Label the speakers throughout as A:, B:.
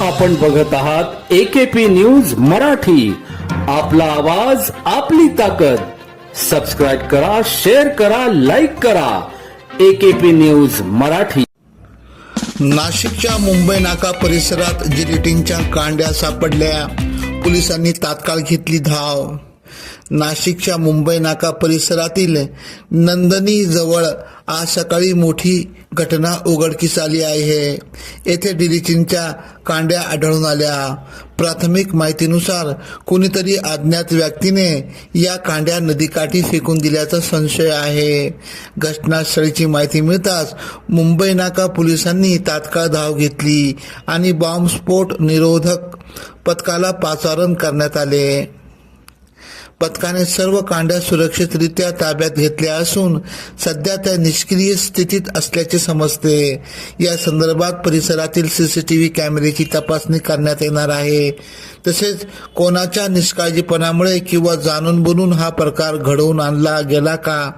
A: आपण बघत आहात एकेपी न्यूज मराठी. आपला आवाज आपली ताकद. सबस्क्राईब करा शेअर करा लाईक करा. AKP news Marathi.
B: नाशिकच्या मुंबई नाका परिसरात जिलेटिनच्या कांड्या सापडल्या. पोलिसांनी तात्काळ घेतली धाव. नाशिकच्या मुंबई नाका परिसरातील नंदनी जवळ आज सकाळी मोठी घटना उघडकीस आली आहे. येथे डिलिचिनच्या कांड्या आढळून आल्या. प्राथमिक माहितीनुसार कुणीतरी अज्ञात व्यक्तीने या कांड्या नदीकाठी फेकून दिल्याचा संशय आहे. घटनास्थळीची माहिती मिळताच मुंबई नाका पोलिसांनी तात्काळ धाव घेतली आणि बॉम्बस्फोट निरोधक पथकाला पाचारण करण्यात आले. पथकाने सर्व कांड्या सुरक्षितरित्या ताब्यात घेतल्या असून सध्या त्या निष्क्रिय स्थितीत असल्याचे समजते. या संदर्भात परिसरातील सीसीटीव्ही कॅमेऱ्याची तपासणी करण्यात येणार आहे. तसेच कोणाच्या निष्काळजीपणामुळे किंवा जाणून बुनून हा प्रकार घडवून आणला गेला का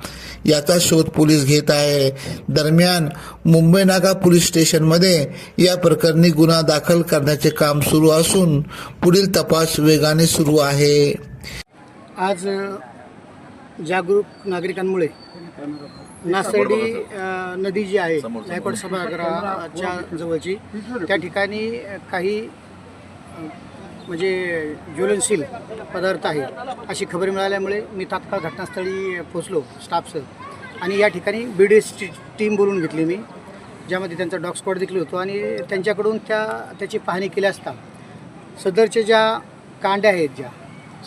B: याचा शोध पोलीस घेत आहे. दरम्यान मुंबई नाका पोलीस स्टेशनमध्ये या प्रकरणी गुन्हा दाखल करण्याचे काम सुरू असून पुढील तपास वेगाने सुरू आहे.
C: आज जागरूक नागरिकांमुळे नासर्डी नदी जी आहे गायकवाड सभागृहाच्या जवळची त्या ठिकाणी काही म्हणजे ज्वलनशील पदार्थ आहे अशी खबर मिळाल्यामुळे मी तात्काळ घटनास्थळी पोहोचलो स्टाफसह. आणि या ठिकाणी बी डी एसची टीम बोलून घेतली मी ज्यामध्ये त्यांचा डॉग स्क्वॉड देखील होतो आणि त्यांच्याकडून त्या त्याची पाहणी केली असता सदरच्या ज्या कांड्या आहेत ज्या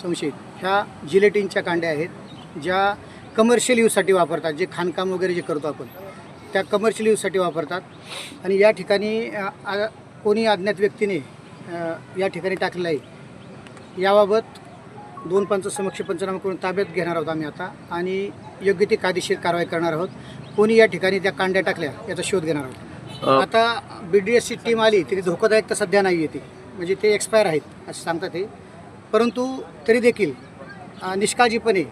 C: संशयित ह्या जिलेटिनच्या कांड्या आहेत ज्या कमर्शियल यूजसाठी वापरतात जे खाणकाम वगैरे जे करतो आपण त्या कमर्शियल यूजसाठी वापरतात. आणि या ठिकाणी कोणी अज्ञात व्यक्तीने या ठिकाणी टाकलेलं आहे. याबाबत दोन पंच समक्ष पंचनामा करून ताब्यात घेणार आहोत आम्ही आता आणि योग्य ती कायदेशीर कारवाई करणार आहोत. कोणी या ठिकाणी त्या कांड्या टाकल्या याचा शोध घेणार आहोत. आता बी डी एसची टीम आली तरी धोकादायक तर सध्या नाही आहे ती. म्हणजे ते एक्सपायर आहेत असं सांगतात ते. परंतु तरी देखील निष्काळजीपणे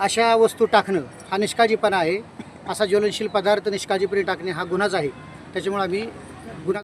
C: अशा वस्तू टाकणं हा निष्काळजीपणा आहे. असा ज्वलनशील पदार्थ निष्काळजीपणे टाकणे हा गुन्हाच आहे. त्याच्यामुळे आम्ही